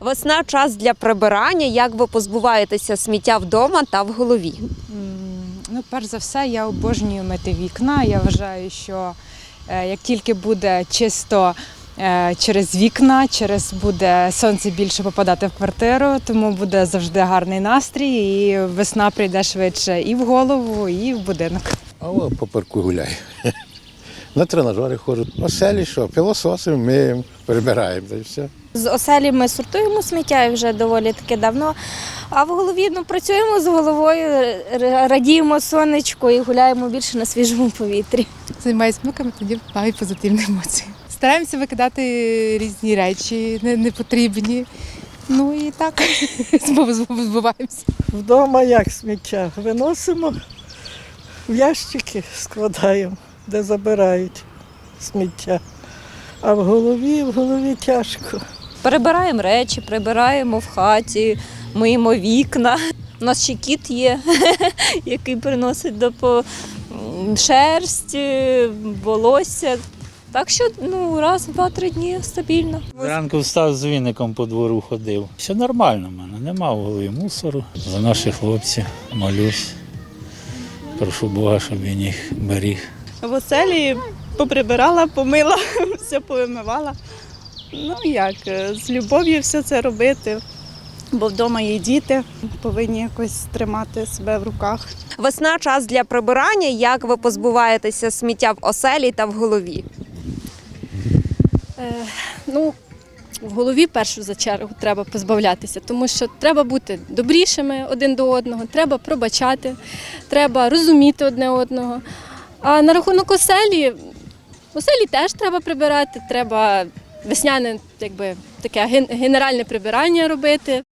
Весна час для прибирання. Як ви позбуваєтеся сміття вдома та в голові? Ну, перш за все, я обожнюю мити вікна. Я вважаю, що е, як тільки буде чисто е, через вікна, через буде сонце більше попадати в квартиру, тому буде завжди гарний настрій, і весна прийде швидше і в голову, і в будинок. А по парку гуляю. На тренажери ходжу. Оселі що, пилососимо, миємо, прибираємо та й все. З оселі ми сортуємо сміття вже доволі таки давно. А в голові ну, працюємо з головою, радіємо сонечку і гуляємо більше на свіжому повітрі. займаюся внуками, тоді маю позитивні емоції. Стараємося викидати різні речі, непотрібні. Ну і так збуваємося. Вдома як сміття? Виносимо в ящики, складаємо, де забирають сміття. А в голові, в голові тяжко. Перебираємо речі, прибираємо в хаті, миємо вікна. У нас ще кіт є, який приносить до по шерсть, волосся. Так що ну, раз, два-три дні стабільно. Зранку встав з віником по двору ходив. Все нормально в мене, нема в голові мусору. За наших хлопців молюсь. Прошу Бога, щоб він їх беріг. В оселі поприбирала, помила, все повимивала. Ну як, е, з любов'ю все це робити, бо вдома є діти, повинні якось тримати себе в руках. Весна час для прибирання. Як ви позбуваєтеся сміття в оселі та в голові? Е, ну, в голові першу за чергу треба позбавлятися, тому що треба бути добрішими один до одного, треба пробачати, треба розуміти одне одного. А на рахунок оселі, оселі теж треба прибирати, треба весняне, якби таке генеральне прибирання робити.